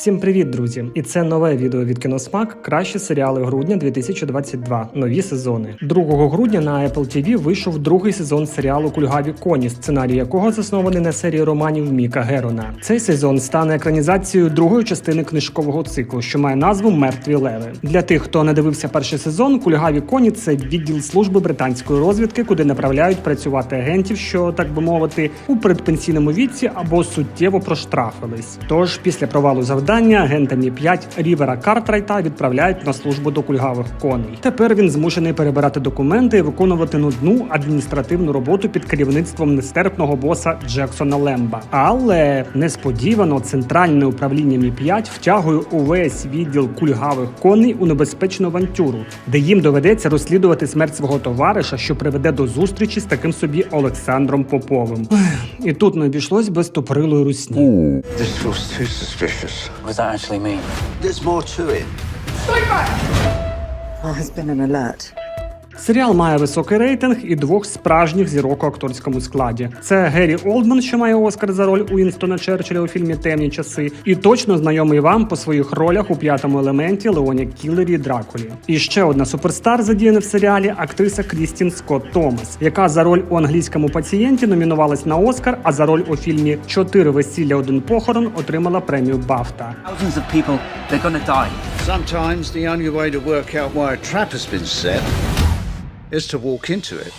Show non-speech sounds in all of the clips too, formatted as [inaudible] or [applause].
Всім привіт, друзі! І це нове відео від Кіносмак. Кращі серіали грудня 2022. Нові сезони. 2 грудня на Apple TV вийшов другий сезон серіалу Кульгаві коні, сценарій якого заснований на серії романів Міка Герона. Цей сезон стане екранізацією другої частини книжкового циклу, що має назву Мертві леви. Для тих, хто не дивився перший сезон, Кульгаві коні це відділ служби британської розвідки, куди направляють працювати агентів, що так би мовити, у передпенсійному віці або суттєво проштрафились. Тож після провалу завдання агента Мі 5 Рівера Картрайта відправляють на службу до кульгавих коней. Тепер він змушений перебирати документи і виконувати нудну адміністративну роботу під керівництвом нестерпного боса Джексона Лемба. Але несподівано центральне управління Мі 5 втягує увесь відділ кульгавих коней у небезпечну авантюру, де їм доведеться розслідувати смерть свого товариша, що приведе до зустрічі з таким собі Олександром Поповим. І тут не обійшлось без тупорилої русні. This feels too suspicious. What does that actually mean? There's more to it. There has been an alert. Серіал має високий рейтинг і двох справжніх зірок у акторському складі. Це Геррі Олдман, що має Оскар за роль Уінстона Черчилля у фільмі Темні часи, і точно знайомий вам по своїх ролях у п'ятому елементі Леоні Кілері і Дракулі. І ще одна суперстар задіяна в серіалі актриса Крістін Скотт Томас, яка за роль у англійському пацієнті номінувалась на Оскар, а за роль у фільмі Чотири весілля, один похорон отримала премію Бафта. Sometimes the only way to work out why a trap has been set is to walk into it.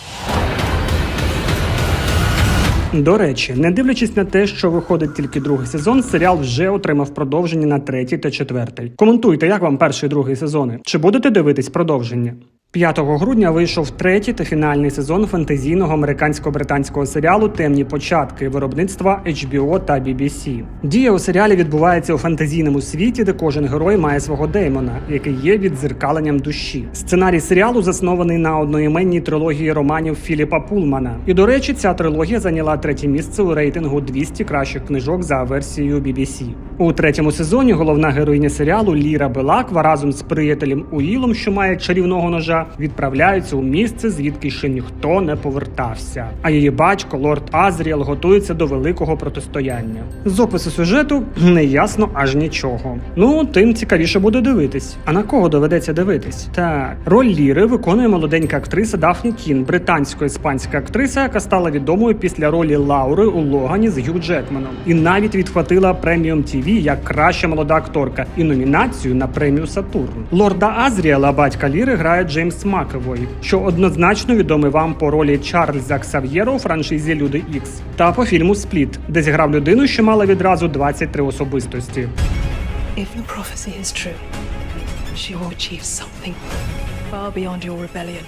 До речі, не дивлячись на те, що виходить тільки другий сезон, серіал вже отримав продовження на третій та четвертий. Коментуйте, як вам перший і другий сезони. Чи будете дивитись продовження? 5 грудня вийшов третій та фінальний сезон фентезійного американсько-британського серіалу Темні початки виробництва HBO та BBC. Дія у серіалі відбувається у фентезійному світі, де кожен герой має свого деймона, який є віддзеркаленням душі. Сценарій серіалу заснований на одноіменній трилогії романів Філіпа Пулмана. І до речі, ця трилогія зайняла третє місце у рейтингу 200 кращих книжок за версією BBC. У третьому сезоні головна героїня серіалу Ліра Белаква разом з приятелем Уїлом, що має чарівного ножа, відправляються у місце, звідки ще ніхто не повертався. А її батько, лорд Азріел, готується до великого протистояння. З опису сюжету [clears throat] не ясно аж нічого. Ну, тим цікавіше буде дивитись. А на кого доведеться дивитись? Так, роль Ліри виконує молоденька актриса Дафні Кін, британсько-іспанська актриса, яка стала відомою після ролі Лаури у Логані з Гью Джекманом. І навіть відхватила премію MTV як краща молода акторка і номінацію на премію Сатурн. Лорда Азріела, батька Ліри, грає Джеймс Макевой, що однозначно відомий вам по ролі Чарльза Ксав'єра у франшизі Люди Ікс, та по фільму Спліт, де зіграв людину, що мала відразу 23 особистості. If the prophecy is true, she will achieve something far beyond your rebellion.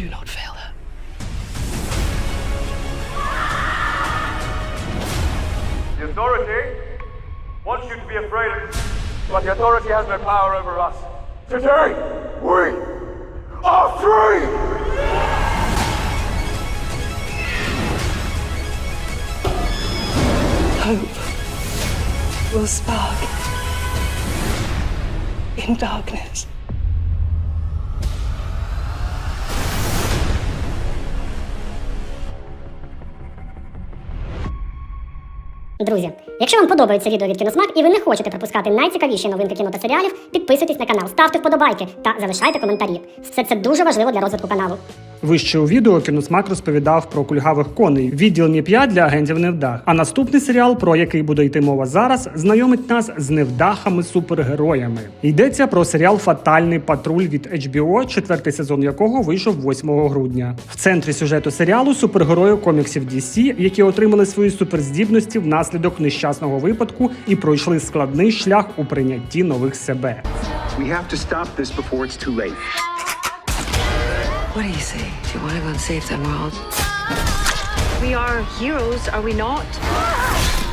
Do not fail her. The authority wants you to be afraid of but the authority has no power over us. Today, we are free! Hope will spark in darkness. Друзі, якщо вам подобається відео від Кіносмак і ви не хочете пропускати найцікавіші новинки кіно та серіалів, підписуйтесь на канал, ставте вподобайки та залишайте коментарі. Все це дуже важливо для розвитку каналу. Вище у відео кіносмак розповідав про кульгавих коней, відділ Мі 5 для агентів невдах. А наступний серіал, про який буде йти мова зараз, знайомить нас з невдахами-супергероями. Йдеться про серіал Фатальний патруль від HBO, четвертий сезон якого вийшов 8 грудня. В центрі сюжету серіалу супергерої коміксів DC, які отримали свої суперздібності внаслідок нещасного випадку і пройшли складний шлях у прийнятті нових себе. We have to stop this before it's too late. What do you say? Do you want to go and save the world? We are heroes, are we not?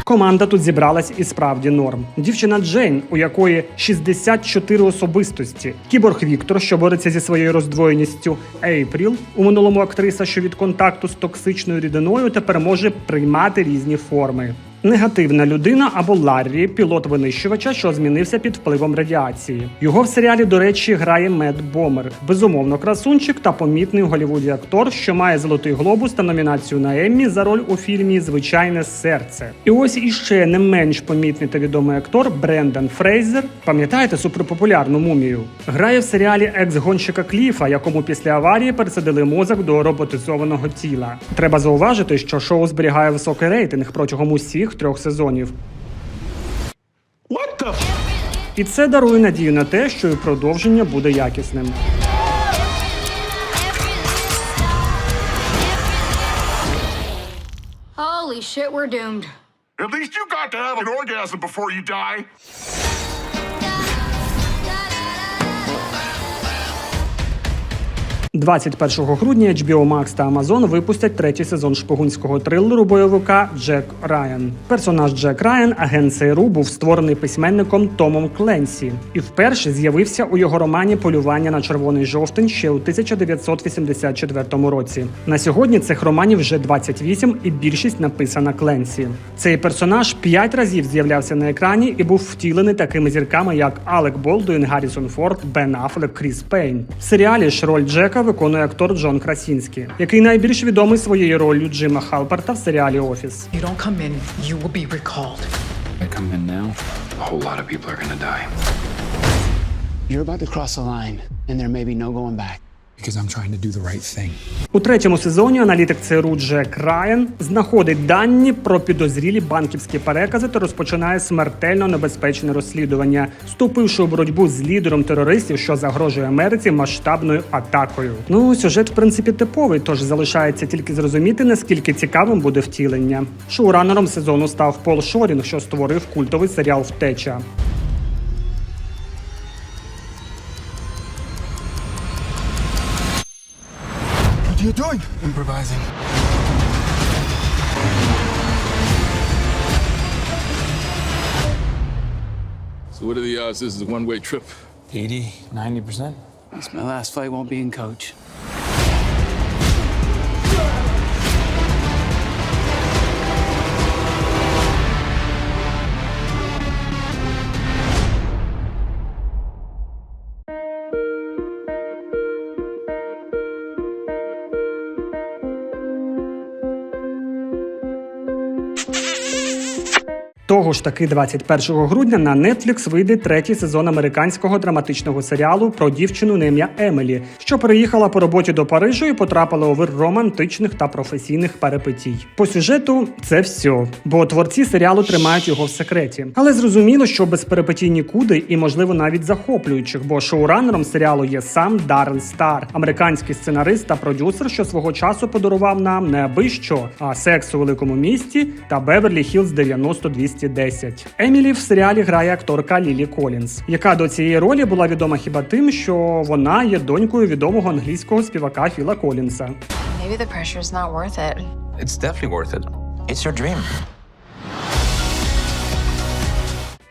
Команда тут зібралась і справді норм. Дівчина Джейн, у якої 64 особистості, кіборг Віктор, що бореться зі своєю роздвоєністю, Ейпріл, у минулому актриса, що від контакту з токсичною рідиною тепер може приймати різні форми. Негативна людина або Ларрі, пілот винищувача, що змінився під впливом радіації. Його в серіалі, до речі, грає Мед Бомер. Безумовно, красунчик та помітний у Голлівуді актор, що має золотий глобус та номінацію на Еммі за роль у фільмі Звичайне серце. І ось іще не менш помітний та відомий актор Брендан Фрейзер. Пам'ятаєте суперпопулярну мумію? Грає в серіалі екс-гонщика Кліфа, якому після аварії пересадили мозок до роботизованого тіла. Треба зауважити, що шоу зберігає високий рейтинг протягом усіх трьох сезонів. What the f І це дарує надію на те, що і продовження буде якісним. Holy shit, we're doomed. At least you got to have an orgasm before you die. – 21 грудня HBO Max та Amazon випустять третій сезон шпигунського трилеру бойовика Джек Райан. Персонаж Джек Райан, агент ЦРУ, був створений письменником Томом Кленсі і вперше з'явився у його романі Полювання на червоний жовтень ще у 1984 році. На сьогодні цих романів вже 28 і більшість написана Кленсі. Цей персонаж п'ять разів з'являвся на екрані і був втілений такими зірками, як Алек Болдуін, Гаррісон Форд, Бен Аффлек, Кріс Пейн. В серіалі ж роль Джека виконує актор Джон Красінський, який найбільш відомий своєю роллю Джима Халперта в серіалі Офіс. You don't come in, you will be recalled. I come in now. A whole lot of people are gonna die. You're about to cross a line, and there may be no going back. Because I'm trying to do the right thing. У третьому сезоні аналітик ЦРУ Джек Райан знаходить дані про підозрілі банківські перекази та розпочинає смертельно небезпечне розслідування, вступивши у боротьбу з лідером терористів, що загрожує Америці масштабною атакою. Ну сюжет в принципі типовий, тож залишається тільки зрозуміти наскільки цікавим буде втілення. Шоуранером сезону став Пол Шорінг, що створив культовий серіал Втеча. Improvising. So, what are the odds this is a one way trip? 80, 90%. It's my last fight won't be in coach. Того ж таки 21 грудня на Netflix вийде третій сезон американського драматичного серіалу про дівчину на ім'я Емелі, що переїхала по роботі до Парижу і потрапила у вир романтичних та професійних перипетій. По сюжету це все, бо творці серіалу тримають його в секреті. Але зрозуміло, що без перипетій нікуди і, можливо, навіть захоплюючих, бо шоуранером серіалу є сам Даррен Стар, американський сценарист та продюсер, що свого часу подарував нам не аби що, а секс у великому місті та Беверлі Хілз 90210. Емілі в серіалі грає акторка Лілі Колінс, яка до цієї ролі була відома хіба тим, що вона є донькою відомого англійського співака Філа Колінса. Maybe the pressure's not worth it. It's definitely worth it. It's your dream.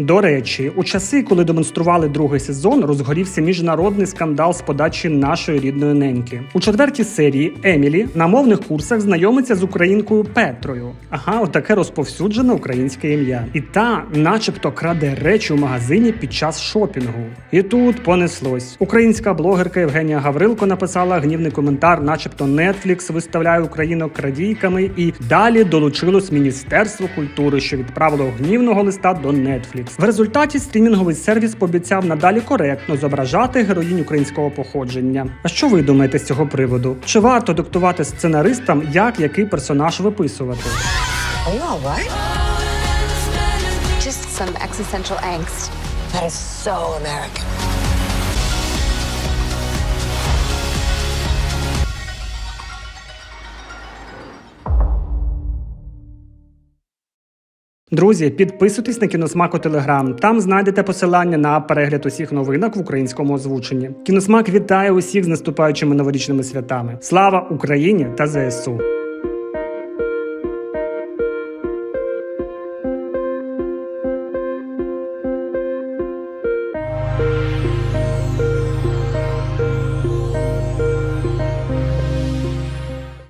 До речі, у часи, коли демонстрували другий сезон, розгорівся міжнародний скандал з подачі нашої рідної неньки. У четвертій серії Емілі на мовних курсах знайомиться з українкою Петрою. Ага, отаке розповсюджене українське ім'я. І та, начебто, краде речі у магазині під час шопінгу. І тут понеслось. Українська блогерка Євгенія Гаврилко написала гнівний коментар, начебто Netflix виставляє українок крадійками, і далі долучилось Міністерство культури, що відправило гнівного листа до Netflix. В результаті стрімінговий сервіс пообіцяв надалі коректно зображати героїнь українського походження. А що ви думаєте з цього приводу? Чи варто диктувати сценаристам, як який персонаж виписувати? Just some existential angst. That is so American. Друзі, підписуйтесь на кіносмак у Телеграм. Там знайдете посилання на перегляд усіх новинок в українському озвученні. Кіносмак вітає усіх з наступаючими новорічними святами. Слава Україні та ЗСУ!